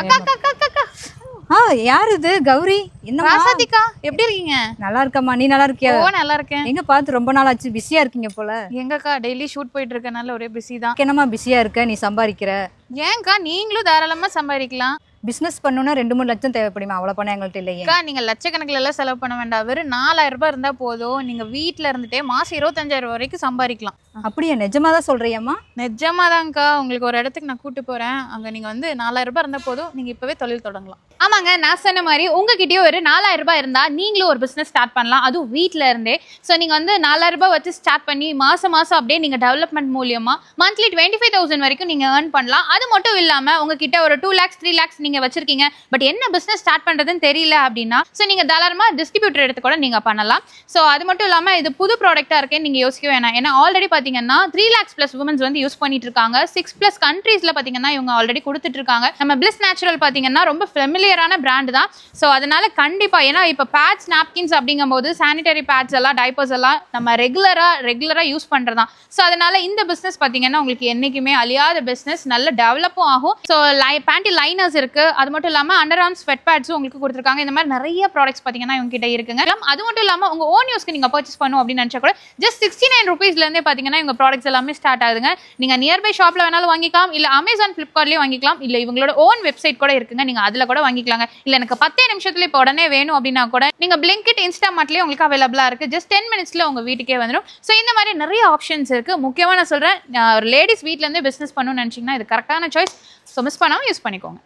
அக்கா அக்கா அக்கா அக்கா, ஆ யார் இது கௌரி. என்ன ராசாதிக்கா எப்படி இருக்கீங்க? நல்லா இருக்கம்மா நீ நல்லா இருக்கியா ஓ நல்லா இருக்கேன் எங்க பார்த்து ரொம்ப நாள் ஆச்சு? பிஸியா இருக்கீங்க போல. எங்கக்கா டெய்லி ஷூட் போயிட்டு இருக்கனால ஒரே பிஸி தான். என்னம்மா பிஸியா இருக்க? நீ சம்பாதிக்கிற? ஏன்க்கா நீங்களும் தாராளமா சம்பாதிக்கலாம். பிசினஸ் பண்ணணும்னா ரெண்டு மூணு லட்சம் தேவைப்படுமா. அவ்வளவு பணம் எங்கள்கிட்ட இல்லையே. நீங்க லட்சக்கணக்கில் எல்லாம் செலவு பண்ண வேண்டாம். வெறும் நாலாயிரம் ரூபாய் இருந்தா போதும். நீங்க வீட்ல இருந்துட்டே மாசம் இருபத்தஞ்சாயிரம் ரூபாய் வரைக்கும் சம்பாதிக்கலாம். அப்படியா? நிஜமா தான் சொல்றியம்மா? நிஜமாதான்க்கா. உங்களுக்கு ஒரு இடத்துக்கு நான் கூட்டு போறேன். அங்க நீங்க வந்து நாலாயிரம் ரூபாய் இருந்தா போதும். நீங்க இப்பவே தொழில் தொடங்கலாம். ஆமாங்க நான் சொன்ன மாதிரி உங்ககிட்டயும் ஒரு நாலாயிரம் ரூபாய் இருந்தா நீங்களும் ஒரு பிசினஸ் ஸ்டார்ட் பண்ணலாம். அதுவும் வீட்ல இருந்தே. ஸோ நீங்க வந்து நாலாயிரம் ரூபாய் வச்சு ஸ்டார்ட் பண்ணி மாசம் மாசம் அப்படியே நீங்க டெவலப்மெண்ட் மூலியமா மந்த்லி டுவெண்ட்டி ஃபைவ் தௌசண்ட் வரைக்கும் நீங்க ஏர்ன் பண்ணலாம். அது மட்டும் இல்லாம உங்ககிட்ட ஒரு டூ லேக்ஸ் த்ரீ லேக்ஸ் நீங்க வச்சிருக்கீங்க. பட் என்ன பிசினஸ் ஸ்டார்ட் பண்றதுன்னு தெரியல அப்படின்னா ஸோ நீங்க தாராளமா டிஸ்ட்ரிபியூட்டர் எடுத்து கூட நீங்க பண்ணலாம். ஸோ அது மட்டும் இல்லாம இது புது ப்ராடக்ட்டா இருக்கேன்னு நீங்க யோசிக்க வேணாம். ஏன்னா ஆல்ரெடி பார்த்தீங்கன்னா த்ரீ லேக்ஸ் பிளஸ் உமன்ஸ் வந்து யூஸ் பண்ணிட்டு இருக்காங்க சிக்ஸ் பிளஸ் கண்ட்ரீஸ்ல பாத்தீங்கன்னா இவங்க ஆல்ரெடி கொடுத்துட்டு இருக்காங்க நம்ம பிளஸ் நேச்சுரல் பாத்தீங்கன்னா ரொம்ப ஃபெமிலியரான பிராண்ட் தான். ஸோ அதனால கண்டிப்பா ஏன்னா இப்போ பேட்ஸ் நாப்கின்ஸ் அப்படிங்கும்போது சானிடரி பேட்ஸ் எல்லாம் டைப்பர்ஸ் எல்லாம் நம்ம ரெகுலராக ரெகுலராக யூஸ் பண்றதா ஸோ அதனால இந்த பிசினஸ் பாத்தீங்கன்னா உங்களுக்கு என்னைக்குமே அழியாத பிசினஸ் நல்ல டெவலப்பும் ஆகும். ஸோ லை பேண்டி லைனர்ஸ் இருக்கு. அது மட்டும் இல்லாம அண்டர் ஆர்ம் ஸ்வெட் பேட்ஸும் உங்களுக்கு கொடுத்துருக்காங்க. இந்த மாதிரி நிறைய ப்ராடக்ட்ஸ் பாத்தீங்கன்னா இவங்க கிட்ட இருக்குங்க. அது மட்டும் இல்லாம உங்க ஓன் யூஸ்க்கு நீங்க பர்ச்சேஸ் பண்ணும் அப்படின்னு நினச்சா கூட ஜஸ்ட் சிக்ஸ்டி நைன் ருபீஸ்லேருந்தே பார்த்தீங்கன்னா பார்த்தீங்கன்னா இவங்க ப்ராடக்ட்ஸ் எல்லாமே ஸ்டார்ட் ஆகுதுங்க. நீங்கள் நியர்பை ஷாப்பில் வேணாலும் வாங்கிக்கலாம் இல்லை அமேசான் ஃப்ளிப்கார்ட்லேயும் வாங்கிக்கலாம் இல்லை இவங்களோட ஓன் வெப்சைட் கூட இருக்குங்க நீங்கள் அதில் கூட வாங்கிக்கலாங்க. இல்லை எனக்கு பத்தே நிமிஷத்துல இப்போ உடனே வேணும் அப்படின்னா கூட நீங்கள் பிளிங்கிட் இன்ஸ்டாமார்ட்லேயே உங்களுக்கு அவைலபிளாக இருக்குது ஜஸ்ட் டென் மினிட்ஸில் உங்கள் வீட்டுக்கே வந்துடும் ஸோ இந்த மாதிரி நிறைய ஆப்ஷன்ஸ் இருக்குது முக்கியமாக நான் சொல்கிறேன் ஒரு லேடிஸ் வீட்ல பிஸ்னஸ் பண்ணணும்னு நினச்சிங்கன்னா இது கரெக்டான சாய்ஸ் ஸோ மிஸ் பண்ணாமல் யூஸ் பண்ணிக்கோங்க.